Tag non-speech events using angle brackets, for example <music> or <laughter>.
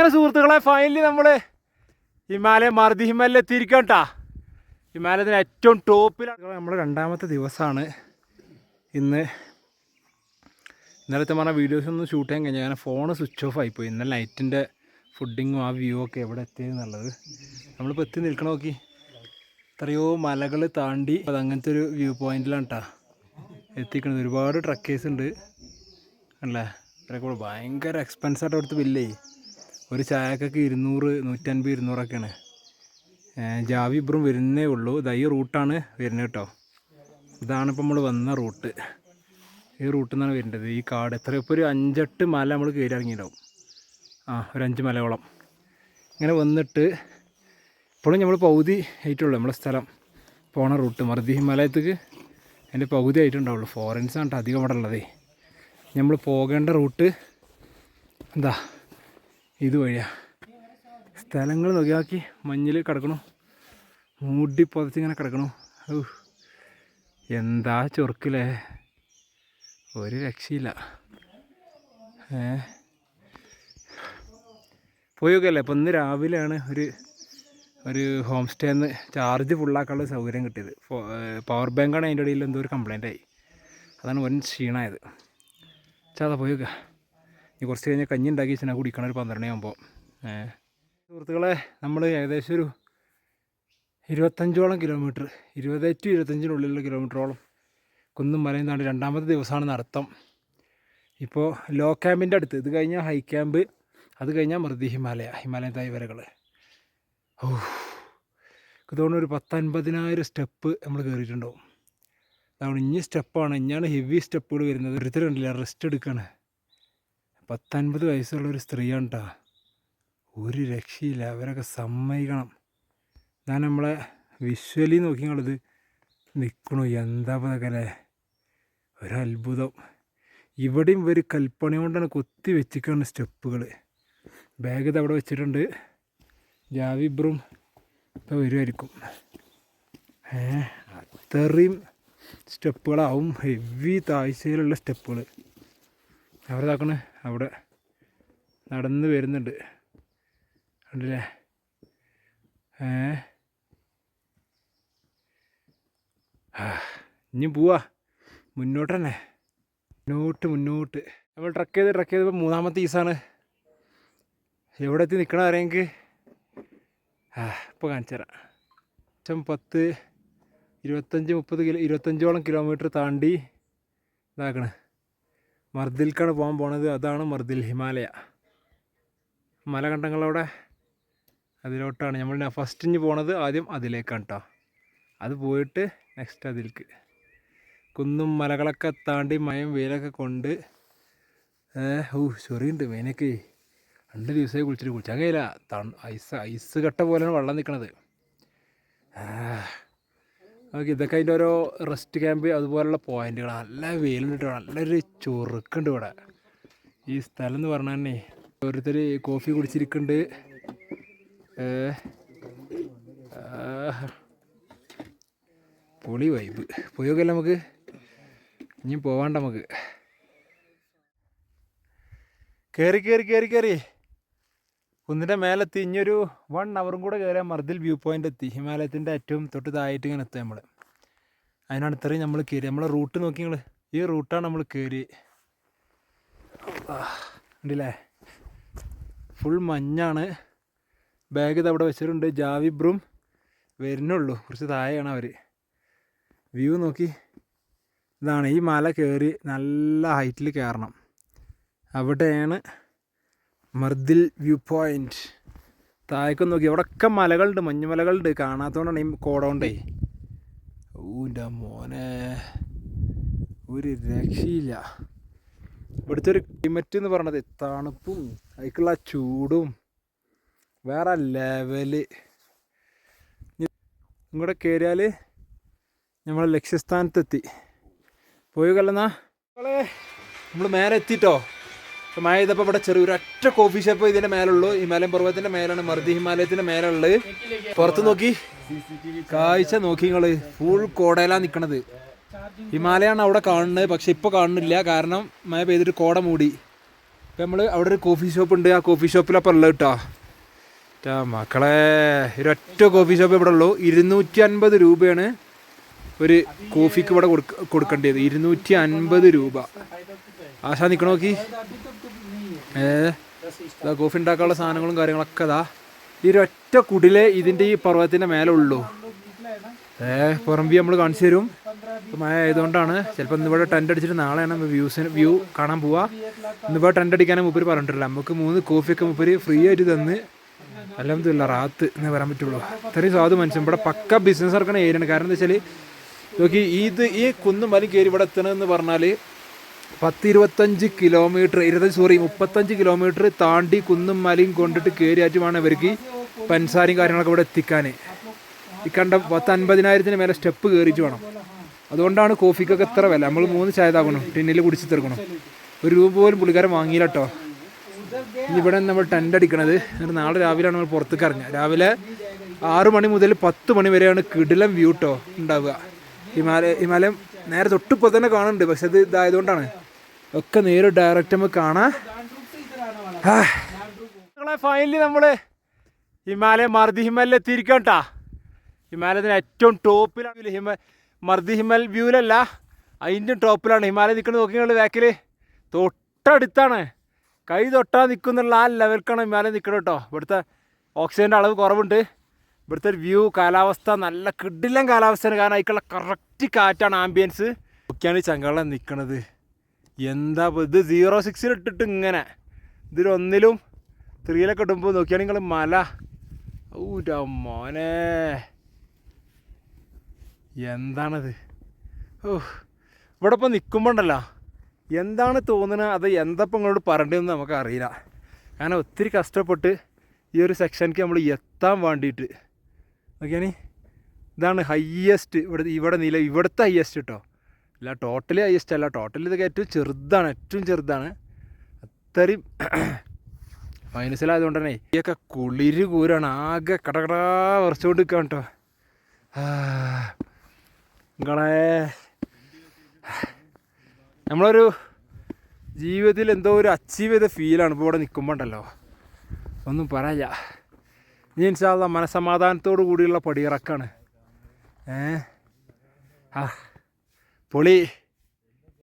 അങ്ങനെ സുഹൃത്തുക്കളെ ഫൈനലി നമ്മൾ ഹിമാലയ മർദി ഹിമാലയം എത്തിയിരിക്കാം കേട്ടാ ഹിമാലയത്തിന് ഏറ്റവും ടോപ്പിലാണ് നമ്മൾ രണ്ടാമത്തെ ദിവസമാണ് ഇന്ന്. ഇന്നലത്തെ പറഞ്ഞ വീഡിയോസ് ഒന്നും ഷൂട്ട് ചെയ്യാൻ കഴിഞ്ഞാൽ ഞാൻ ഫോൺ സ്വിച്ച് ഓഫ് ആയിപ്പോയി. ഇന്നലെ നൈറ്റിന്റെ ഫുഡിങ്ങും ആ വ്യൂ ഒക്കെ എവിടെ എത്തിയെന്നുള്ളത് നമ്മളിപ്പോൾ എത്തി നിൽക്കണ നോക്കി. എത്രയോ മലകൾ താണ്ടി അത് അങ്ങനത്തെ ഒരു വ്യൂ പോയിന്റിലാണ് കേട്ടോ എത്തിക്കണത്. ഒരുപാട് ട്രക്കേഴ്സ് ഉണ്ട്. അല്ലേ? ഇവരൊക്കെ കൂടെ ഭയങ്കര എക്സ്പെൻസായിട്ട് അവിടുത്തെ ബില്ലേ ഒരു ചായക്കൊക്കെ ഇരുന്നൂറ് നൂറ്റൻപത് ഇരുന്നൂറൊക്കെയാണ്. ജാവി ഇബ്രും വരുന്നേ ഉള്ളൂ. ഇതാ ഈ റൂട്ടാണ് വരുന്നത് കേട്ടോ. ഇതാണ് ഇപ്പോൾ നമ്മൾ വന്ന റൂട്ട്. ഈ റൂട്ടിൽ നിന്നാണ് വരേണ്ടത് ഈ കാട് എത്ര? ഇപ്പോൾ ഒരു അഞ്ചെട്ട് മല നമ്മൾ കയറി ഇറങ്ങിയിട്ടുണ്ടാവും ആ ഒരു അഞ്ച് മലയോളം. ഇങ്ങനെ വന്നിട്ട് ഇപ്പോഴും നമ്മൾ പകുതി ആയിട്ടുള്ളൂ നമ്മളെ സ്ഥലം. പോണ റൂട്ട്. മറുതി ഹിമാലയത്തേക്ക് അതിന്റെ പകുതി ആയിട്ടുണ്ടാവുള്ളൂ. ഫോറൻസ് ആണ് ട്ടോ അധികം ഇവിടെ ഉള്ളതേ. നമ്മൾ പോകേണ്ട റൂട്ട് എന്താ? ഇതുവഴിയാ. സ്ഥലങ്ങൾ നോക്കിയാക്കി മഞ്ഞിൽ കിടക്കണു. മൂടി പുതച്ചിങ്ങനെ കിടക്കണു. എന്താ ചൊറുക്കില്ലേ ഒരു രക്ഷയില്ല. ഏ? പോയൊക്കെയല്ലേ? ഇപ്പം ഇന്ന് രാവിലെയാണ് ഒരു ഒരു ഹോം സ്റ്റേന്ന് ചാർജ് ഫുള്ളാക്കാനുള്ള സൗകര്യം കിട്ടിയത്. പവർ ബാങ്കാണ് അതിന്റെ ഇടയിൽ എന്തോ ഒരു കംപ്ലൈന്റ് ആയി. അതാണ് വൻ ക്ഷീണമായത് ചാതാ പോയൊക്കെ. ഇനി കുറച്ച് കഴിഞ്ഞാൽ കഞ്ഞി ഉണ്ടാക്കി വെച്ചാൽ കുടിക്കണം ഒരു പന്ത്രണ്ട് ആകുമ്പോൾ സുഹൃത്തുക്കളെ നമ്മൾ ഏകദേശം ഒരു ഇരുപത്തഞ്ചോളം കിലോമീറ്റർ ഇരുപത് ടു ഇരുപത്തഞ്ചിനുള്ളിലുള്ള കിലോമീറ്ററോളം കുന്നും മലയും താണ്ട് രണ്ടാമത്തെ ദിവസമാണ് നടത്തം. ഇപ്പോൾ ലോ ക്യാമ്പിന്റെ അടുത്ത് ഇത് കഴിഞ്ഞാൽ ഹൈ ക്യാമ്പ് അത് കഴിഞ്ഞാൽ മൃതി ഹിമാലയ ഹിമാലയൻ തായ്വരകൾ ഓ ഇതുകൊണ്ട് ഒരു പത്തൻപതിനായിരം സ്റ്റെപ്പ് നമ്മൾ കയറിയിട്ടുണ്ടാവും അതുകൊണ്ട് ഇനി സ്റ്റെപ്പാണ് ഇനിയാണ് ഹെവി സ്റ്റെപ്പുകൾ വരുന്നത്. ഒരുത്തരുണ്ടല്ല റെസ്റ്റ് എടുക്കുകയാണ് പത്തൻപത് വയസ്സുള്ള ഒരു സ്ത്രീയാണ് കേട്ടോ ഒരു രക്ഷയില്ല. അവരൊക്കെ സമ്മതിക്കണം. ഞാൻ നമ്മളെ വിഷ്വലി നോക്കി നിങ്ങളിത് നിൽക്കണു എന്താ പതക്കല്ലേ ഒരത്ഭുതം. ഇവിടെയും ഇവർ കൽപ്പണി കൊണ്ടാണ് കൊത്തി വെച്ചിക്കാണ് സ്റ്റെപ്പുകൾ ബാഗ് അവിടെ വെച്ചിട്ടുണ്ട്. ജാവിബ്രും ഇപ്പോൾ വരുമായിരിക്കും ഏ അത്രയും സ്റ്റെപ്പുകളാവും ഹെവി താഴ്ചയിലുള്ള സ്റ്റെപ്പുകൾ അവരിതാക്കണ? അവിടെ നടന്ന് വരുന്നുണ്ട്. കണ്ടില്ലേ? ഏ? ഇനി പോവാ. മുന്നോട്ട് തന്നെ. മുന്നോട്ട് മുന്നോട്ട്. നമ്മൾ ട്രക്ക് ചെയ്ത് ട്രക്ക് ചെയ്തപ്പോൾ മൂന്നാമത്തെ ഈസാണ്. എവിടെ എത്തി നിൽക്കണം അറിയെങ്കിൽ ആ ഇപ്പോൾ കാണിച്ചു തരാം. ഏറ്റവും പത്ത് ഇരുപത്തഞ്ച് മുപ്പത് കിലോ ഇരുപത്തഞ്ചോളം കിലോമീറ്റർ താണ്ടി ഇതാക്കണ്. മർദിൽക്കാണ് പോകാൻ പോണത് അതാണ് മർദിൽ ഹിമാലയ. മല കണ്ടങ്ങളവിടെ അതിലോട്ടാണ്. നമ്മൾ ഫസ്റ്റ് ഇഞ്ഞ് പോണത് ആദ്യം അതിലേക്കാണ് കേട്ടോ അത് പോയിട്ട് നെക്സ്റ്റ് അതിലേക്ക് കുന്നും മലകളൊക്കെ താണ്ടി മയം വെയിലൊക്കെ കൊണ്ട് ഓ ചൊറിയുണ്ട് മേനൊക്കെ. രണ്ട് ദിവസമായി കുളിച്ചിട്ട് കുളിച്ചാൽ കഴിയില്ല ഐസ് ഐസ് കട്ട പോലെയാണ് വെള്ളം നിൽക്കണത് ഓക്കെ ഇതൊക്കെ അതിന്റെ ഓരോ റെസ്റ്റ് ക്യാമ്പ് അതുപോലുള്ള പോയിന്റുകൾ നല്ല വെയിലുണ്ട് നല്ലൊരു ചൊറുക്കുണ്ട് ഇവിടെ. ഈ സ്ഥലം എന്ന് പറഞ്ഞാൽ തന്നെ ഓരോരുത്തർ കോഫി കുടിച്ചിരിക്കുന്നുണ്ട് പൊളി വൈബ് പോയോക്കല്ല നമുക്ക്? ഇനിയും പോവാണ്ട നമുക്ക്. കയറി കയറി കയറി കയറി കുന്നിന്റെ മേലെത്തി ഇനിയൊരു വൺ അവറും കൂടെ കയറിയാൽ മർദിൽ വ്യൂ പോയിന്റ് എത്തി. ഹിമാലയത്തിന്റെ ഏറ്റവും തൊട്ട് താഴായിട്ട് ഇങ്ങനെ എത്തുക നമ്മൾ അതിനാണ് ഇത്രയും നമ്മൾ കയറി നമ്മളെ റൂട്ട് നോക്കി നിങ്ങൾ ഈ റൂട്ടാണ് നമ്മൾ കയറി ഉണ്ടല്ലേ ഫുൾ മഞ്ഞാണ്. ബാഗ് അവിടെ വെച്ചിട്ടുണ്ട്. ജാവിബ്രും വരുന്നുള്ളൂ. കുറച്ച് താഴെയാണ് അവർ വ്യൂ നോക്കി. ഇതാണ് ഈ മല കയറി നല്ല ഹൈറ്റിൽ കയറണം. അവിടെയാണ് മർദിൽ വ്യൂ പോയിന്റ്. താഴേക്ക് നോക്കി. അവിടെയൊക്കെ മലകളുണ്ട്? മഞ്ഞുമലകളുണ്ട്. കാണാത്തതുകൊണ്ടാണ് ഈ കോടോണ്ടേ ഊന്റെ മോനെ. ഒരു രക്ഷയില്ല. ഇവിടുത്തെ ഒരു ക്ലൈമറ്റ് എന്ന് പറയണത് തണുപ്പും അതിക്കുള്ള ചൂടും. വേറെ ലെവൽ ഇങ്ങോട്ട് കയറിയാൽ നമ്മളെ ലക്ഷ്യസ്ഥാനത്തെത്തി. പോയി കല്ലെന്നാ. നമ്മൾ മേലെ എത്തിട്ടോ? ഇപ്പം മഴ ചെയ്തപ്പോൾ ഇവിടെ ചെറിയൊരു ഒറ്റ കോഫി ഷോപ്പ് ഇതിന്റെ മേലുള്ളൂ ഹിമാലയൻ പർവതത്തിന്റെ മേലാണ് മറുതി ഹിമാലയത്തിന്റെ മേലുള്ളത് പുറത്ത് നോക്കി. കാഴ്ച നോക്കി നിങ്ങൾ ഫുൾ കോടയിലാണ് നിൽക്കണത് ഹിമാലയാണ് അവിടെ കാണുന്നത്. പക്ഷെ ഇപ്പോൾ കാണുന്നില്ല. കാരണം മഴ പെയ്തിട്ട് കോട മൂടി. ഇപ്പം നമ്മൾ അവിടെ ഒരു കോഫി ഷോപ്പ് ഉണ്ട്. ആ കോഫി ഷോപ്പിലപ്പോൾ ഉള്ളത് കേട്ടോ ട്ടാ മക്കളെ ഒരൊറ്റ കോഫി ഷോപ്പ് ഇവിടെ ഉള്ളൂ. ഇരുന്നൂറ്റി അൻപത് രൂപയാണ് ഒരു കോഫിക്ക് ഇവിടെ കൊടുക്ക കൊടുക്കേണ്ടത്. ഇരുന്നൂറ്റി അൻപത് രൂപ. ആശാ നിൽക്കണോ നോക്കി? ഏ ഇതാ കോഫി ഉണ്ടാക്കാനുള്ള സാധനങ്ങളും കാര്യങ്ങളൊക്കെ ഇതാ. ഈ ഒരൊറ്റ കുടിലേ ഇതിന്റെ ഈ പർവതത്തിന്റെ മേലെ ഉള്ളൂ. ഏ പുറമ്പി നമ്മൾ കാണിച്ചു തരും. മഴ ആയതുകൊണ്ടാണ്. ചിലപ്പോൾ ഇന്നിവിടെ ടെന്റ് അടിച്ചിട്ട് നാളെയാണ് വ്യൂസിന് വ്യൂ കാണാൻ പോവാ. ഇന്നിവിടെ ടെന്റ് അടിക്കാനും മുപ്പര് പറഞ്ഞിട്ടില്ല. നമുക്ക് മൂന്ന് കോഫിയൊക്കെ മുപ്പര് ഫ്രീ ആയിട്ട് തന്ന് അലഹമില്ല റാത്ത് എന്ന് പറയാൻ പറ്റുള്ളൂ. ഇത്രയും സ്വാദ് മനുഷ്യൻ. ഇവിടെ പക്ക ബിസിനസ് ഇറക്കണ ഏരിയയാണ് കാരണം എന്താ വെച്ചാൽ നോക്കി ഇത് ഈ കുന്നും വലിയ കയറി ഇവിടെ എത്തണമെന്ന് പറഞ്ഞാൽ പത്ത് ഇരുപത്തഞ്ച് കിലോമീറ്റർ ഇരുപത്തഞ്ച് സോറി മുപ്പത്തഞ്ച് കിലോമീറ്റർ താണ്ടി കുന്നും മലയും കൊണ്ടിട്ട് കയറിയാറ്റുമാണ് ഇവർക്ക് പൻസാരയും കാര്യങ്ങളൊക്കെ ഇവിടെ എത്തിക്കാൻ. ഈ കണ്ട പത്ത് അൻപതിനായിരത്തിന് മേലെ സ്റ്റെപ്പ് കയറിയിട്ട് വേണം. അതുകൊണ്ടാണ് കോഫിക്കൊക്കെ എത്ര വില. നമ്മൾ മൂന്ന് ചായ താക്കണം ടിന്നിൽ കുടിച്ച് തീർക്കണം. ഒരു രൂപ പോലും പുള്ളിക്കാരൻ വാങ്ങിയില്ല കേട്ടോ. ഇവിടെ നമ്മൾ ടെന്റ് അടിക്കണത്. എന്നിട്ട് നാളെ രാവിലെയാണ് നമ്മൾ പുറത്തേക്ക് ഇറങ്ങുക. രാവിലെ ആറ് മണി മുതൽ പത്ത് മണി വരെയാണ് കിടിലം വ്യൂ കേട്ടോ ഉണ്ടാവുക. ഹിമാലയ ഹിമാലയം നേരെ തൊട്ടിപ്പോൾ തന്നെ കാണുന്നുണ്ട്. പക്ഷെ അത് ഇതായതുകൊണ്ടാണ്. ഒക്കെ നേരെ ഡയറക്റ്റ് നമുക്ക് കാണാം. ഫൈനലി നമ്മൾ ഹിമാലയ മർദി ഹിമലിൽ എത്തിയിരിക്കാം ഹിമാലയത്തിന് ഏറ്റവും ടോപ്പിലാണ് ഹിമ മർദി ഹിമൽ വ്യൂവിലല്ല അതിന്റെ ടോപ്പിലാണ് ഹിമാലയം നിൽക്കുന്നത് നോക്കിയുള്ള ബാക്കിൽ തൊട്ടടുത്താണ്. കൈ തൊട്ടാ നിൽക്കുന്നുള്ള ആ ലെവൽക്കാണ് ഹിമാലയം നിൽക്കുന്നത് കേട്ടോ ഇവിടുത്തെ ഓക്സിജന്റെ അളവ് കുറവുണ്ട്. ഇവിടുത്തെ വ്യൂ കാലാവസ്ഥ നല്ല കിടിലം കാലാവസ്ഥയാണ്. കാരണം അതിക്കുള്ള കറക്റ്റ് കാറ്റാണ് ആംബിയൻസ് ഒക്കെയാണ് ചങ്കള നിൽക്കണത് എന്താ ഇത് സീറോ സിക്സിൽ ഇട്ടിട്ട് ഇങ്ങനെ. ഇതിലൊന്നിലും ത്രീയിലൊക്കെ ഇടുമ്പോൾ നോക്കിയാണെങ്കിൽ നിങ്ങൾ മല. ഊറ്റ മോനെ. എന്താണത്? ഓ ഇവിടെ ഇപ്പം നിൽക്കുമ്പോണ്ടല്ലോ എന്താണ് തോന്നുന്നത് അത് എന്തപ്പം ഇങ്ങോട്ട് പറയേണ്ടതെന്ന് നമുക്ക് അറിയില്ല. കാരണം ഒത്തിരി കഷ്ടപ്പെട്ട് ഈ ഒരു സെക്ഷനിലേക്ക് നമ്മൾ എത്താൻ വേണ്ടിയിട്ട്. നോക്കിയാണി ഇതാണ് ഹയ്യസ്റ്റ് ഇവിടെ ഇവിടെ നില ഇവിടുത്തെ ഹയ്യസ്റ്റ് കേട്ടോ അല്ല ടോട്ടലി ഹൈയസ്റ്റ് അല്ല. ടോട്ടലി ഇതൊക്കെ ഏറ്റവും ചെറുതാണ് ഏറ്റവും ചെറുതാണ്. അത്രയും <clears throat> മൈനസിലായതുകൊണ്ട് തന്നെ ഇയൊക്കെ കുളിര് കൂരാണ്. ആകെ കടകടാ വരച്ചുകൊണ്ട് നിൽക്കാം കേട്ടോ നിങ്ങളെ നമ്മളൊരു ജീവിതത്തിൽ എന്തോ ഒരു അച്ചീവ് ചെയ്ത ഫീലാണ് ഇപ്പോൾ ഇവിടെ നിൽക്കുമ്പോൾ ഉണ്ടല്ലോ ഒന്നും പറയില്ല. ഇനി ഇൻഷാല്ല മനസമാധാനത്തോടു കൂടിയുള്ള പടിയിറക്കാണ്. ഏ? ആ. പൊളി